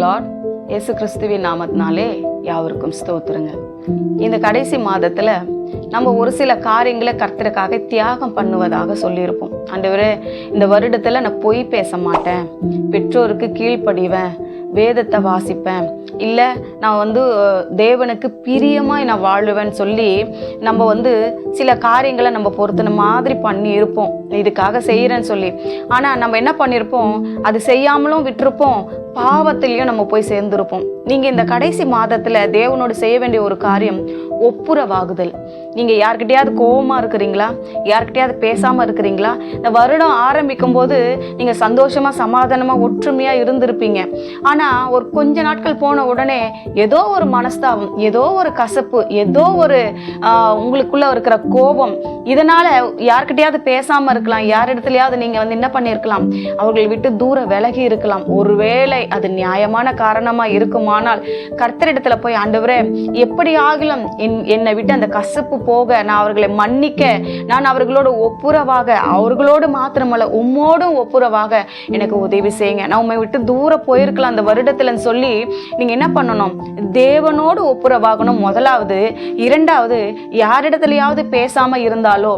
Lord இயேசு கிறிஸ்துவின் நாமத்தினாலே யாவருக்கும் ஸ்தோத்துருங்க. இந்த கடைசி மாதத்தில் நம்ம ஒரு சில காரியங்களை கர்த்தருக்காக தியாகம் பண்ணுவதாக சொல்லியிருப்போம். ஆண்டவரே இந்த வருடத்தில் நான் பொய் பேச மாட்டேன். பெற்றோருக்கு கீழ்ப்படிவேன். வேதத்தை வாசிப்பேன். இல்லை நான் வந்து தேவனுக்கு பிரியமாக நான் வாழுவேன்னு சொல்லி நம்ம வந்து சில காரியங்களை நம்ம பொறுத்தின மாதிரி பண்ணி இருப்போம் இதுக்காக செய்கிறேன்னு சொல்லி. ஆனால் நம்ம என்ன பண்ணியிருப்போம்? அது செய்யாமலும் விட்டுருப்போம். பாவத்திலையும் நம்ம போய் சேர்ந்துருப்போம். நீங்கள் இந்த கடைசி மாதத்தில் தேவனோடு செய்ய வேண்டிய ஒரு காரியம் ஒப்புரவாகுதல். நீங்கள் யார்கிட்டயாவது கோவமா இருக்கிறீங்களா? யார்கிட்டயாவது பேசாமல் இருக்கிறீங்களா? இந்த வருடம் ஆரம்பிக்கும் போது நீங்கள் சந்தோஷமாக சமாதானமாக ஒற்றுமையாக இருந்திருப்பீங்க. ஆனால் ஒரு கொஞ்ச நாட்கள் போன உடனே ஏதோ ஒரு மனஸ்தாபம் ஏதோ ஒரு கசப்பு ஏதோ ஒரு உங்களுக்குள்ளே உங்களுக்குள்ள இருக்கிற கோபம் இதனால யார்கிட்டயாவது பேசாமல் இருக்கலாம். யார் இடத்துலயாவது நீங்கள் வந்து என்ன பண்ணியிருக்கலாம்? அவர்களை விட்டு தூர விலகி இருக்கலாம். ஒருவேளை அது நியாயமான காரணமா இருக்குமானால் கர்த்தரிடத்துல போய் ஆண்டவரே எப்படி ஆகிலும் என் என்னை விட்டு அந்த கசப்பு போக நான் அவர்களை மன்னிக்க நான் அவர்களோடு ஒப்புரவாக அவர்களோடு மாத்திரமல்ல உம்மோடும் ஒப்புரவாக எனக்கு உதவி செய்யுங்க. நான் உண்மை விட்டு தூரம் போயிருக்கலாம் அந்த வருடத்துலன்னு சொல்லி நீங்க என்ன பண்ணணும்? தேவனோடு ஒப்புரவாகணும். முதலாவது இரண்டாவது யாரிடத்துலயாவது பேசாம இருந்தாலோ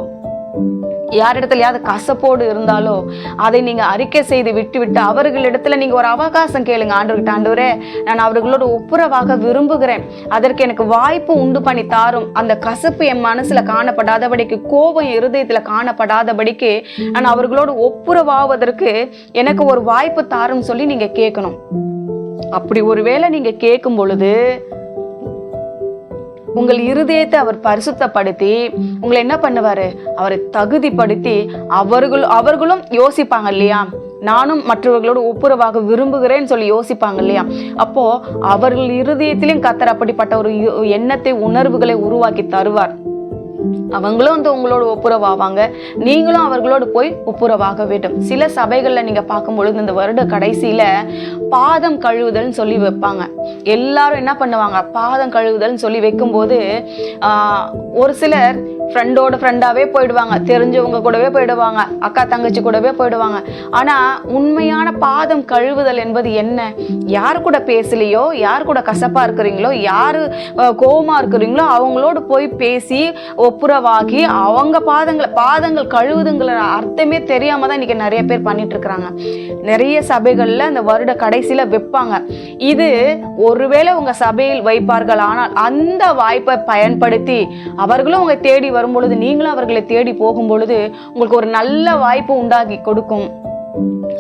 யாரிடத்துலயாவது கசப்போடு இருந்தாலோ அதை நீங்க அறிக்கை செய்து விட்டு விட்டு அவர்களிடத்துல நீங்க ஒரு அவகாசம் கேளுங்க. ஆண்டுகிட்ட ஆண்டவரே நான் அவர்களோடு ஒப்புரவாக விரும்புகிறேன். அதற்கு எனக்கு வாய்ப்பு உண்டு பண்ணி தாரும். அந்த கசப்பு என் மனசுல காணப்படாதபடிக்கு கோபம் என் இருதயத்துல காணப்படாதபடிக்கு நான் அவர்களோடு ஒப்புரவாவதற்கு எனக்கு ஒரு வாய்ப்பு தாரும் சொல்லி நீங்க கேட்கணும் அப்படி ஒருவேளை நீங்க கேட்கும் பொழுது உங்கள் இருதயத்தை அவர் பரிசுத்தப்படுத்தி உங்களை என்ன பண்ணுவாரு? அவரை தகுதிப்படுத்தி அவர்கள் அவர்களும் யோசிப்பாங்க இல்லையா? நானும் மற்றவர்களோடு ஒப்புரவாக விரும்புகிறேன்னு சொல்லி யோசிப்பாங்க இல்லையா? அப்போ அவர்கள் இருதயத்திலையும் கத்தர் அப்படிப்பட்ட ஒரு எண்ணத்தை உணர்வுகளை உருவாக்கி தருவார். அவங்களும் வந்து உங்களோட ஒப்புரவாவாங்க. நீங்களும் அவர்களோடு போய் ஒப்புரவாக வேண்டும். சில சபைகளில் நீங்கள் பார்க்கும் பொழுது இந்த வருட கடைசியில் பாதம் கழுவுதல்னு சொல்லி வைப்பாங்க. எல்லாரும் என்ன பண்ணுவாங்க? பாதம் கழுவுதல்னு சொல்லி வைக்கும்போது ஆஹ், ஒரு சிலர் ஃப்ரெண்டோட ஃப்ரெண்டாவே போயிடுவாங்க. தெரிஞ்சவங்க கூடவே போயிடுவாங்க. அக்கா தங்கச்சி கூடவே போயிடுவாங்க. ஆனா உண்மையான பாதம் கழுவுதல் என்பது என்ன? யார் கூட பேசலையோ யார் கூட கசப்பாக இருக்கிறீங்களோ யார் கோபமாக இருக்கிறீங்களோ அவங்களோட போய் பேசி ஒப்புரவாகி அவங்க பாதங்களை பாதங்கள் கழுவுதுங்கிற அர்த்தமே தெரியாம தான் இன்னைக்கு நிறைய பேர் பண்ணிட்டு இருக்கிறாங்க நிறைய சபைகளில் அந்த வருட கடைசியில் வைப்பாங்க. இது ஒருவேளை உங்க சபையில் வைப்பார்கள் ஆனால் அந்த வாய்ப்பை பயன்படுத்தி அவர்களும் உங்களை தேடி வரும் பொழுது நீங்களும் அவர்களை தேடி போகும் பொழுது உங்களுக்கு ஒரு நல்ல வாய்ப்பு உண்டாக்கி கொடுக்கும்.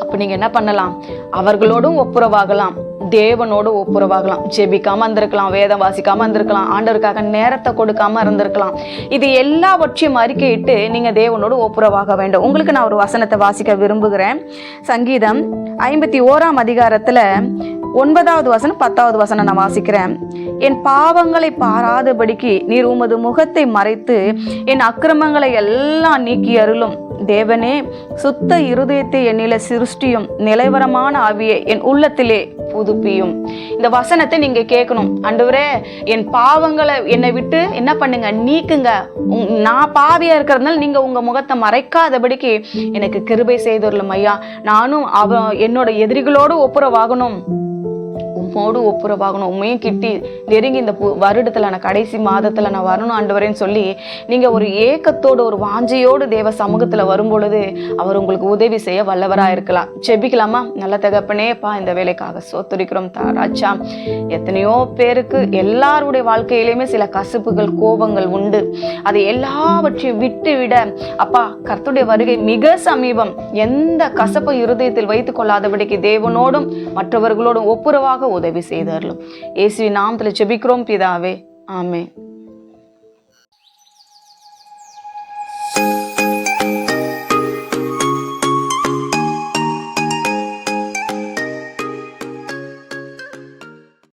அப்ப நீங்க என்ன பண்ணலாம்? அவர்களோடும் ஒப்புரவாகலாம். தேவனோடு ஒப்புரவாகலாம். ஜெபிக்காம இருந்திருக்கலாம் வேதம் வாசிக்காம இருந்திருக்கலாம் ஆண்டவருக்காக நேரத்தை கொடுக்காம இருந்திருக்கலாம். இது எல்லாவற்றையும் அறிக்கையிட்டு நீங்க தேவனோடு ஒப்புரவாக வேண்டும். உங்களுக்கு நான் ஒரு வசனத்தை வாசிக்க விரும்புகிறேன். சங்கீதம் ஐம்பத்தி ஓராம் அதிகாரத்துல ஒன்பதாவது வசனம் பத்தாவது வசனம் நான் வாசிக்கிறேன். என் பாவங்களை பாராதபடிக்கு நீர் உமது முகத்தை மறைத்து என் அக்கிரமங்களை எல்லாம் நீக்கி அருளும். தேவனே சுத்த இருதயத்தை என்னில சிருஷ்டியும் நிலைவரமான ஆவியை என் உள்ளத்திலே புதுப்பியும். இந்த வசனத்தை நீங்க கேட்கணும். அண்டுவரே என் பாவங்களை என்னை விட்டு என்ன பண்ணுங்க? நீக்குங்க. நான் பாவியா இருக்கிறதுனால நீங்க உங்க முகத்தை மறைக்காதபடிக்கு எனக்கு கிருபை செய்துள்ளம் ஐயா. நானும் அவ என்னோட எதிரிகளோடு ஒப்புரவாகணும். உம்மோடு ஒப்புரவாகணும். உண்மையும் கிட்டி நெருங்கி இந்த பு- நான் கடைசி மாதத்தில் நான் வரணும் ஆண்டவரேன்னு சொல்லி நீங்கள் ஒரு ஏக்கத்தோடு ஒரு வாஞ்சையோடு தேவ சமூகத்தில் வரும் பொழுது அவர் உங்களுக்கு உதவி செய்ய வல்லவராக இருக்கலாம். செபிக்கலாமா? நல்ல தகப்பனேப்பா இந்த வேலைக்காக சோத்துரிக்கிறோம் தாராச்சா எத்தனையோ பேருக்கு எல்லாருடைய வாழ்க்கையிலையுமே சில கசப்புகள் கோபங்கள் உண்டு. அதை எல்லாவற்றையும் விட்டு விட அப்பா கர்த்துடைய வருகை மிக சமீபம். எந்த கசப்பு இருதயத்தில் வைத்துக் கொள்ளாதபடிக்கு தேவனோடும் மற்றவர்களோடும் ஒப்புரவாக உதவி செய்தார்களும் இயேசுவின் நாமத்தில் ஜெபிக்கிறோம் பிதாவே ஆமென்